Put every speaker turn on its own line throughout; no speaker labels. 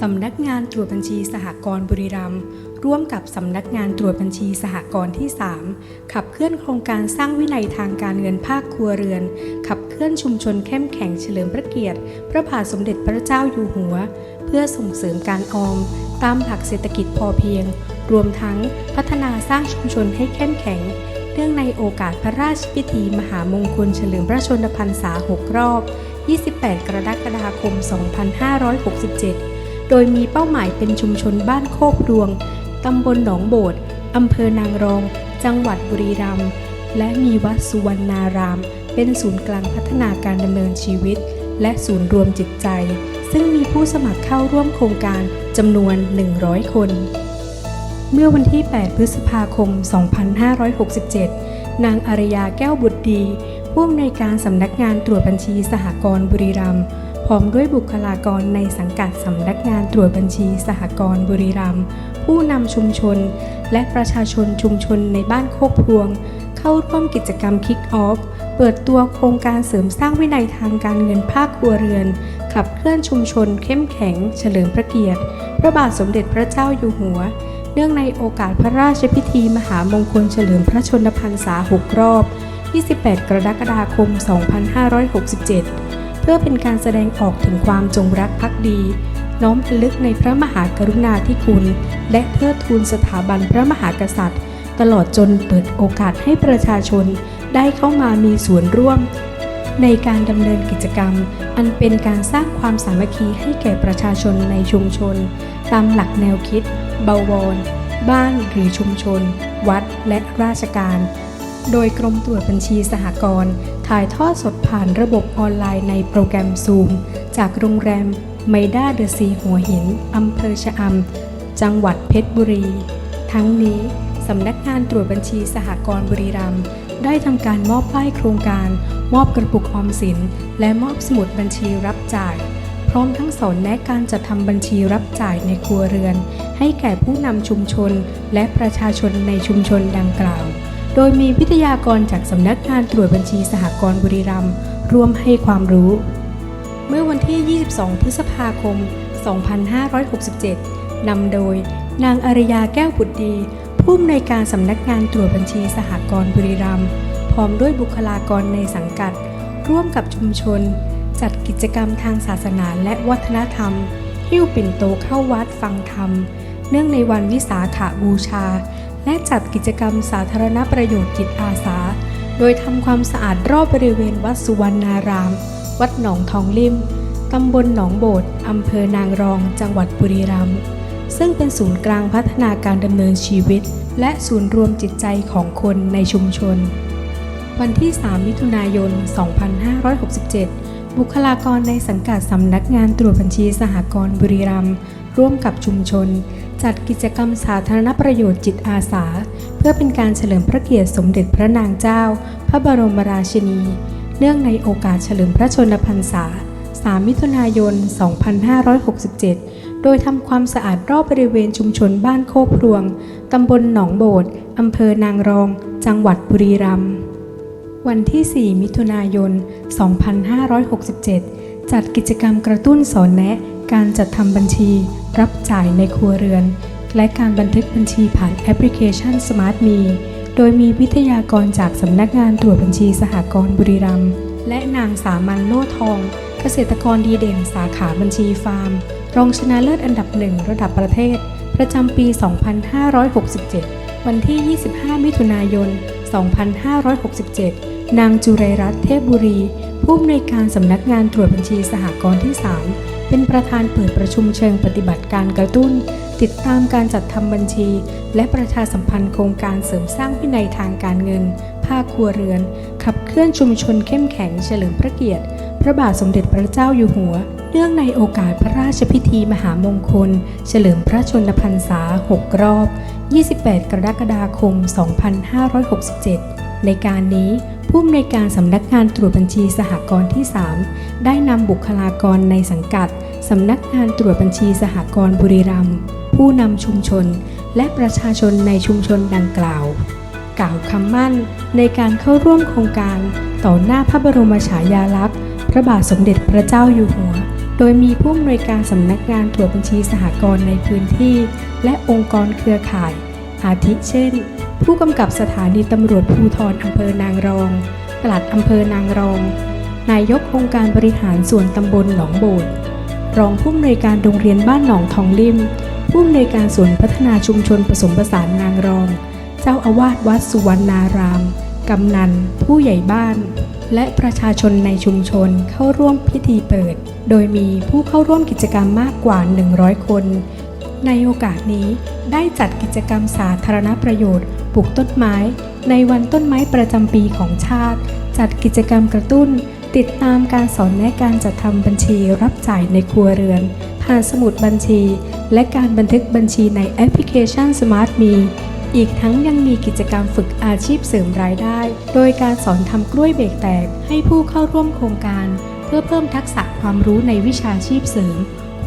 สำนักงานตรวจบัญชีสหกรณ์บุรีรัมย์ร่วมกับสำนักงานตรวจบัญชีสหกรณ์ที่ 3 ขับเคลื่อนโครงการสร้างวินัยทางการเงินภาคครัวเรือน ขับเคลื่อนชุมชนเข้มแข็งเฉลิมพระเกียรติ พระบาทสมเด็จพระเจ้าอยู่หัว เพื่อส่งเสริมการออม ตามหลักเศรษฐกิจพอเพียง รวมทั้งพัฒนาสร้างชุมชนให้เข้มแข็งเนื่องในโอกาสพระราชพิธีมหามงคลเฉลิมพระชนมพรรษา 6 รอบ 28 กรกฎาคม 2567 โดยมีเป้าหมายเป็นชุมชนบ้านโคกรวง ตำบลหนองโบดอำเภอนางรอง จังหวัดบุรีรัมย์ และมีวัดสุวรรณาราม เป็นศูนย์กลางพัฒนาการดำเนินชีวิต และศูนย์รวมจิตใจ ซึ่งมีผู้สมัครเข้าร่วมโครงการจำนวน 100 คน เมื่อวันที่ 8 พฤษภาคม 2567 นางอารยาแก้วบุตรดี ผู้อำนวยการสำนักงานตรวจบัญชีสหกรณ์บุรีรัมย์ ร้อมด้วยบุคลากรในสังกัดสำนักงานตรวจบัญชีสหกรณ์บุรีรัมย์ผู้นำชุมชน และประชาชนชุมชนในบ้านโคกพวง เข้าร่วมกิจกรรมคิกออฟเปิดตัวโครงการเสริมสร้างวินัยทางการเงินภาคครัวเรือน ขับเคลื่อนชุมชน เข้มแข็ง เฉลิมพระเกียรติ พระบาทสมเด็จพระเจ้าอยู่หัว เนื่องในโอกาสพระราชพิธีมหามงคลเฉลิมพระชนมพรรษา 6 รอบ 28 กรกฎาคม 2567 พื่อเป็นการแสดงออกถึงความจงรักภักดี น้อมลึกในพระมหากรุณาธิคุณ และเทิดทูนสถาบันพระมหากษัตริย์ ตลอดจนเปิดโอกาสให้ประชาชนได้เข้ามามีส่วนร่วม ในการดำเนินกิจกรรม อันเป็นการสร้างความสามัคคีให้แก่ประชาชนในชุมชน ตามหลักแนวคิด เบาวร บ้านหรือชุมชน วัดและราชการ โดยกรมตรวจบัญชีสหกรณ์ถ่ายทอดสดผ่านระบบออนไลน์ในโปรแกรมซูมจากโรงแรมไมด้าเดอะซีหัวหิน อำเภอชะอำ จังหวัดเพชรบุรี ทั้งนี้สำนักงานตรวจบัญชีสหกรณ์บุรีรัมย์ได้ทำการมอบป้ายโครงการ มอบกระปุกออมสิน และมอบสมุดบัญชีรับจ่าย พร้อมทั้งสอนแนะการจัดทำบัญชีรับจ่ายในครัวเรือน ให้แก่ผู้นำชุมชนและประชาชนในชุมชนดังกล่าว โดยมีวิทยากรจากสำนักงานตรวจบัญชีสหกรณ์บุรีรัมย์ร่วมให้ความรู้ เมื่อวันที่ 22 พฤษภาคม 2567 นำโดย นางอารยาแก้วบุตรดี ผู้อำนวยการสำนักงานตรวจบัญชีสหกรณ์บุรีรัมย์พร้อมด้วยบุคลากรในสังกัด ร่วมกับชุมชน จัดกิจกรรมทางศาสนาและวัฒนธรรม หิ้วปิ่นโตเข้าวัดฟังธรรม เนื่องในวันวิสาขบูชา และจัดกิจกรรมสาธารณประโยชน์จิตอาสา โดยทำความสะอาดรอบบริเวณวัดสุวรรณาราม วัดหนองทองลิมตำบลหนองโบดอำเภอนางรอง จังหวัดบุรีรัมย์ซึ่งเป็นศูนย์กลางพัฒนาการดำเนินชีวิต และศูนย์รวมจิตใจของคนในชุมชน วันที่ 3 มิถุนายน 2567 บุคลากรในสังกัดสำนักงานตรวจบัญชีสหกรณ์บุรีรัมย์ ร่วมกับชุมชน จัดกิจกรรมสาธารณประโยชน์จิตอาสา เพื่อเป็นการเฉลิมพระเกียรติสมเด็จพระนางเจ้า พระบรมราชินี เนื่องในโอกาสเฉลิมพระชนมพรรษา 3 มิถุนายน 2567 โดยทำความสะอาดรอบบริเวณชุมชนบ้านโคกพรวง ตำบลหนองโบดอำเภอนางรอง จังหวัดบุรีรัมย์วันที่ 4 มิถุนายน 2567 จัดกิจกรรมกระตุ้นสอนแนะ การจัดทำบัญชี รับจ่ายในครัวเรือน และการบันทึกบัญชีผ่านแอปพลิเคชัน Smart Me โดยมีวิทยากรจากสำนักงานตรวจบัญชีสหกรณ์บุรีรัมย์และนางสามัญโลทอง เกษตรกรดีเด่นสาขาบัญชีฟาร์ม รองชนะเลิศอันดับหนึ่งระดับประเทศ ประจำปี 2567 วันที่ 25 มิถุนายน 2567 นางจุไรรัตน์เทพบุรี ผู้อำนวยการสำนักงานตรวจบัญชีสหกรณ์ที่ 3 เป็นประธานเปิดประชุมเชิงปฏิบัติการกระตุ้น ติดตามการจัดทำบัญชี และประชาสัมพันธ์โครงการเสริมสร้างวินัยทางการเงิน ภาคครัวเรือน ขับเคลื่อนชุมชนเข้มแข็งเฉลิมพระเกียรติ พระบาทสมเด็จพระเจ้าอยู่หัว เนื่องในโอกาสพระราชพิธีมหามงคล เฉลิมพระชนมพรรษา 6 รอบ 28 กรกฎาคม 2567 ในการนี้ ผู้อำนวยการสำนักงานตรวจบัญชีสหกรณ์ที่ 3 ได้นำบุคลากรในสังกัดสำนักงานตรวจบัญชีสหกรณ์บุรีรัมย์ผู้นำชุมชน และประชาชนในชุมชนดังกล่าว กล่าวคำมั่นในการเข้าร่วมโครงการต่อหน้าพระบรมฉายาลักษณ์ พระบาทสมเด็จพระเจ้าอยู่หัว โดยมีผู้อำนวยการสำนักงานตรวจบัญชีสหกรณ์ในพื้นที่ และองค์กรเครือข่าย อาทิเช่น ผู้กำกับสถานีตำรวจภูธรอำเภอนางรอง ปลัดอำเภอนางรอง นายกองค์การบริหารส่วนตำบลหนองโบดรองผู้อำนวยการโรงเรียนบ้านหนองทองลิ่ม ผู้อำนวยการส่วนพัฒนาชุมชนผสมผสานนางรอง เจ้าอาวาสวัดสุวรรณาราม กำนัน ผู้ใหญ่บ้าน และประชาชนในชุมชนเข้าร่วมพิธีเปิด โดยมีผู้เข้าร่วมกิจกรรมมากกว่า 100 คน ในโอกาสนี้ได้จัดกิจกรรมสาธารณประโยชน์ ปลูกต้นไม้ ในวันต้นไม้ประจำปีของชาติ จัดกิจกรรมกระตุ้น ติดตามการสอนแนะการจัดทำบัญชีรับจ่ายในครัวเรือน ผ่านสมุดบัญชี และการบันทึกบัญชีในแอปพลิเคชัน Smart Me อีกทั้งยังมีกิจกรรมฝึกอาชีพเสริมรายได้ โดยการสอนทำกล้วยเบรกแตกให้ผู้เข้าร่วมโครงการ เพื่อเพิ่มทักษะความรู้ในวิชาชีพเสริม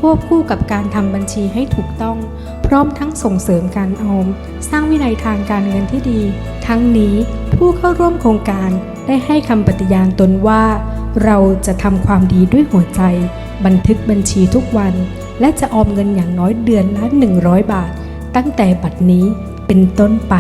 วบคู่กับการทำบัญชีให้ถูกต้อง พร้อมทั้งส่งเสริมการออม สร้างวินัยทางการเงินที่ดี ทั้งนี้ผู้เข้าร่วมโครงการได้ให้คำปฏิญาณตนว่า เราจะทำความดีด้วยหัวใจ บันทึกบัญชีทุกวัน และจะออมเงินอย่างน้อยเดือนละ100 บาท ตั้งแต่บัดนี้เป็นต้นไป